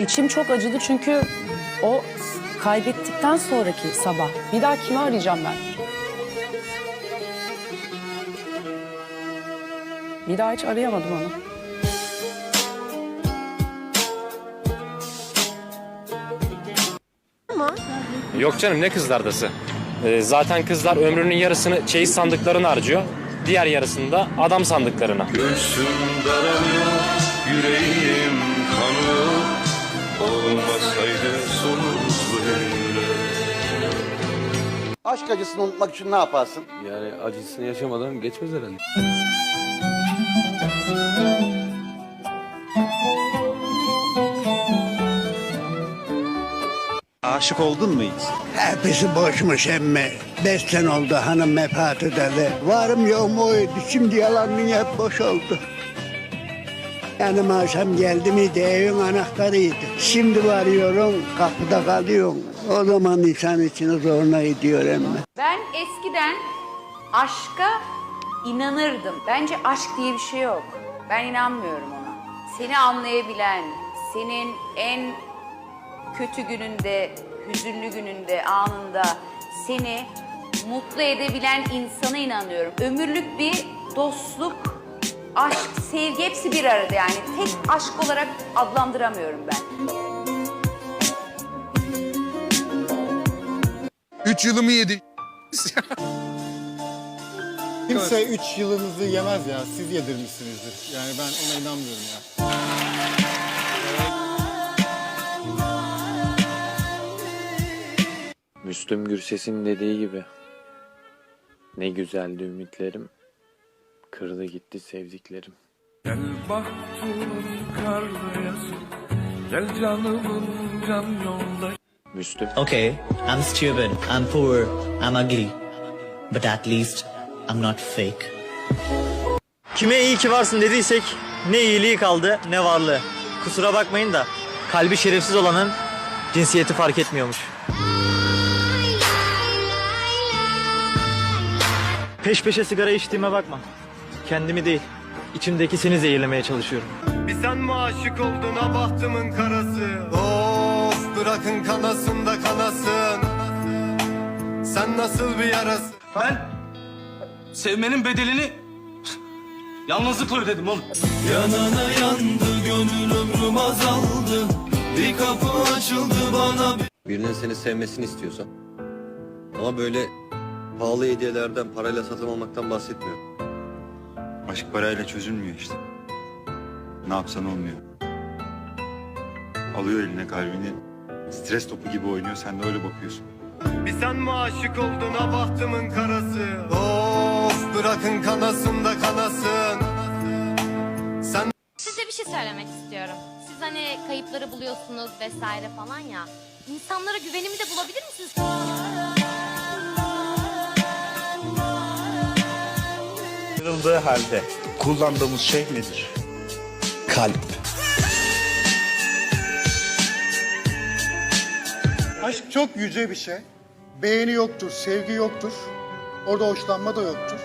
İçim çok acıdı çünkü o kaybettikten sonraki sabah bir daha kimi arayacağım ben? Bir daha hiç arayamadım onu. Yok canım ne kızlardası. Ee, zaten kızlar ömrünün yarısını çeyiz sandıklarına harcıyor. Diğer yarısını da adam sandıklarına. Göğsüm daralıyor, yüreğim kanıyor Olmasaydı sonumuz böyle Aşk acısını unutmak için ne yaparsın? Yani acısını yaşamadan geçmez herhalde. Aşık oldun mu hiç? Hepsi boşmuş emmi. Beş sene oldu hanım vefat edeli. Varım yoğum oydu. Şimdi yalanın hep boş oldu. Yanıma akşam geldi miydi evin anahtarıydı. Şimdi varıyorum kapıda kalıyorum. O zaman insan içine zoruna gidiyor emmi. Ben eskiden aşka inanırdım. Bence aşk diye bir şey yok. Ben inanmıyorum ona. Seni anlayabilen, senin en kötü gününde, hüzünlü gününde, anında seni mutlu edebilen insana inanıyorum. Ömürlük bir dostluk, aşk, sevgi hepsi bir arada yani. Tek aşk olarak adlandıramıyorum ben. Üç yılımı yedi. Kimse üç yılınızı yemez ya. Siz yedirmişsinizdir. Yani ben ona inanmıyorum ya. Müslüm Gürses'in dediği gibi. Ne güzeldi ümitlerim. Kırdı gitti sevdiklerim. Gel bak kar yazı Gel canımın can yolda Müslüm. Okay, I'm stupid, I'm poor, I'm ugly. But at least I'm not fake. Kime iyi ki varsın dediysek ne iyiliği kaldı ne varlığı. Kusura bakmayın da kalbi şerefsiz olanın cinsiyeti fark etmiyormuş. Peş peşe sigara içtiğime bakma. Kendimi değil, içimdeki seni zehirlemeye çalışıyorum. Bir sen mi aşık oldun ha bahtımın karası Of bırakın kanasın da kanasın Sen nasıl bir yarası Ben sevmenin bedelini yalnızlıkla ödedim oğlum. Yanana yandı gönül ömrüm azaldı Bir kapı açıldı bana Birinin seni sevmesini istiyorsan. Ama böyle pahalı hediyelerden parayla satın almaktan bahsetmiyorum. Aşk parayla çözülmüyor işte. Ne yapsan olmuyor. Alıyor eline kalbini. Stres topu gibi oynuyor. Sen de öyle bakıyorsun. Bir sen mi aşık oldun ha bahtımın karası Of bırakın kanasın da kanasın Sen Size bir şey söylemek istiyorum. Siz hani kayıpları buluyorsunuz vesaire falan ya. İnsanlara güvenimi de bulabilir misiniz? Kırıldığı halde kullandığımız şey nedir? Kalp. Aşk çok yüce bir şey. Beğeni yoktur, sevgi yoktur. Orada hoşlanma da yoktur.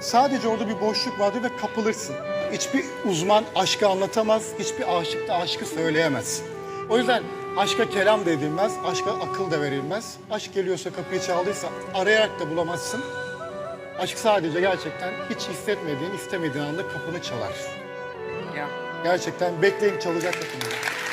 Sadece orada bir boşluk vardır ve kapılırsın. Hiçbir uzman aşkı anlatamaz, hiçbir aşık da aşkı söyleyemez. O yüzden aşka kelam da edilmez, aşka akıl da verilmez. Aşk geliyorsa kapıyı çaldıysa arayarak da bulamazsın. Aşk sadece gerçekten hiç hissetmediğin, istemediğin anda kapını çalar. Gerçekten bekleyin çalacak kapını.